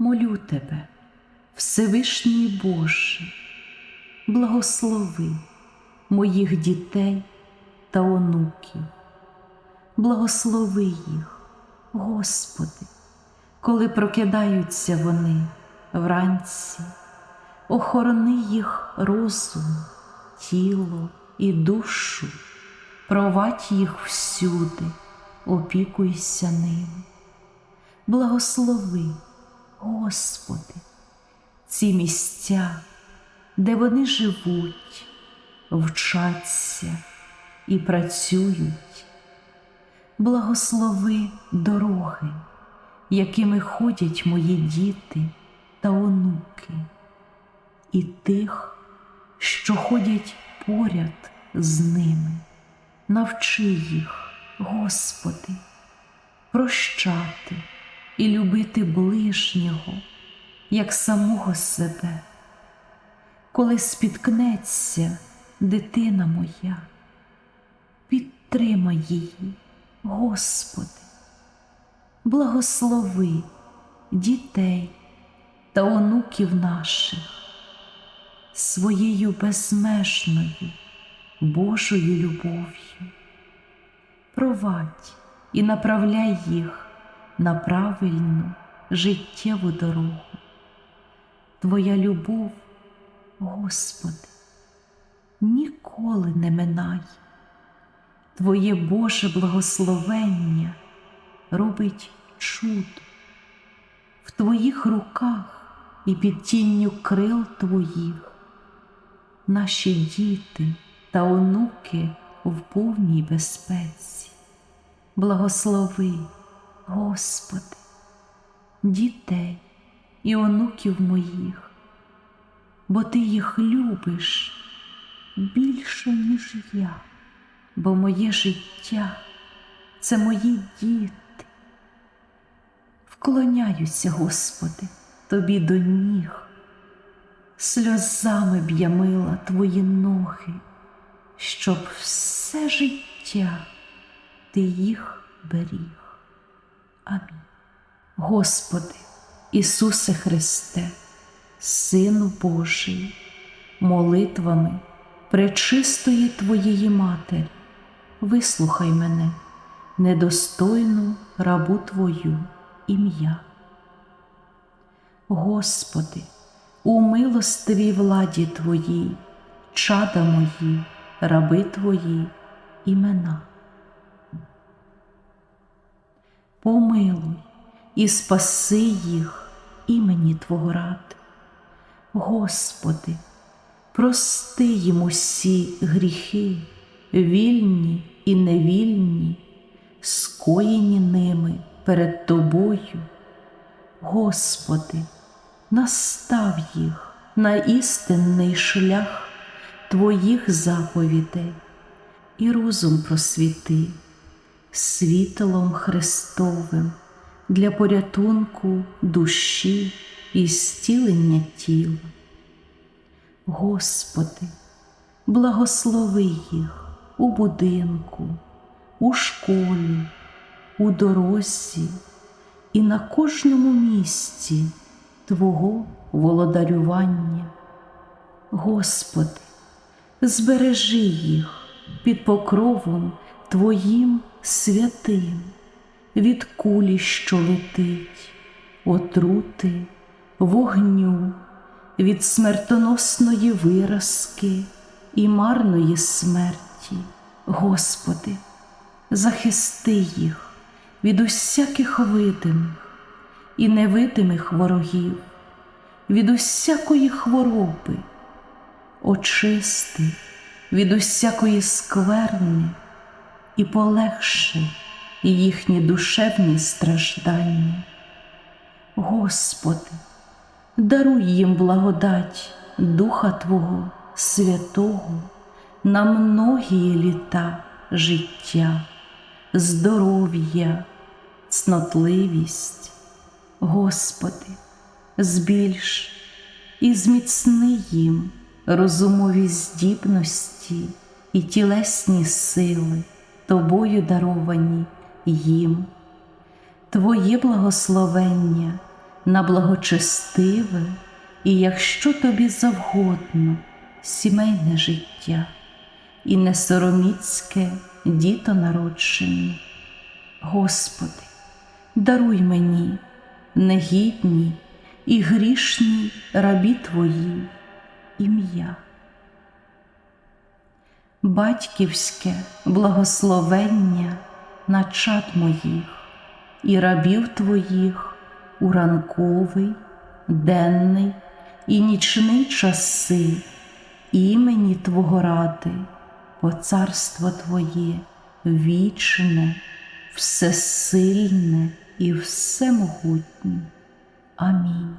молю тебе, Всевишній Боже, благослови моїх дітей та онуків, благослови їх, Господи, коли прокидаються вони вранці, охорони їх розум, тіло і душу, провадь їх всюди, опікуйся ними. Благослови, Господи, ці місця, де вони живуть, вчаться і працюють. Благослови дороги, якими ходять мої діти та онуки, і тих, що ходять поряд з ними. Навчи їх, Господи, прощати і любити ближнього, як самого себе. Коли спіткнеться дитина моя, підтримай її, Господи, благослови дітей та онуків наших своєю безмежною Божою любов'ю. Провадь і направляй їх на правильну життєву дорогу. Твоя любов, Господи, ніколи не минай. Твоє Боже благословення робить чудо. В Твоїх руках і під тінню крил Твоїх наші діти та онуки в повній безпеці. Благослови, Господи, дітей і онуків моїх, бо Ти їх любиш більше, ніж я, бо моє життя це мої діти. Вклоняюся, Господи, Тобі до ніг, сльозами б я мила Твої ноги, щоб все життя Ти їх беріг. Амінь. Господи, Ісусе Христе, Сину Божий, молитвами пречистої Твоєї Матері, вислухай мене, недостойну рабу Твою ім'я. Господи, у милостивій владі Твоїй, чада мої, раби Твої імена. Помилуй і спаси їх імені Твого ради. Господи, прости їм усі гріхи, вільні і невільні, скоєні ними перед Тобою. Господи, настав їх на істинний шлях Твоїх заповідей і розум просвіти світлом Христовим для порятунку душі і зцілення тіла. Господи, благослови їх у будинку, у школі, у дорозі і на кожному місці Твого володарювання. Господи, збережи їх під покровом Твоїм святим від кулі, що летить, отрути, вогню, від смертоносної виразки і марної смерті. Господи, захисти їх від усяких видимих і невидимих ворогів, від усякої хвороби, очисти від усякої скверни і полегши їхні душевні страждання. Господи, даруй їм благодать Духа Твого Святого на многії літа життя, здоров'я, цнотливість. Господи, збільш і зміцни їм розумові здібності і тілесні сили, Тобою даровані їм. Твоє благословення на благочестиве і, якщо тобі завгодно, сімейне життя і несороміцьке дітонародження. Господи, даруй мені, негідній і грішній рабі Твої, ім'я. Батьківське благословення на чад моїх і рабів Твоїх у ранковий, денний і нічний часи імені Твого ради, бо царство Твоє вічне, всесильне і всемогутнє. Амінь.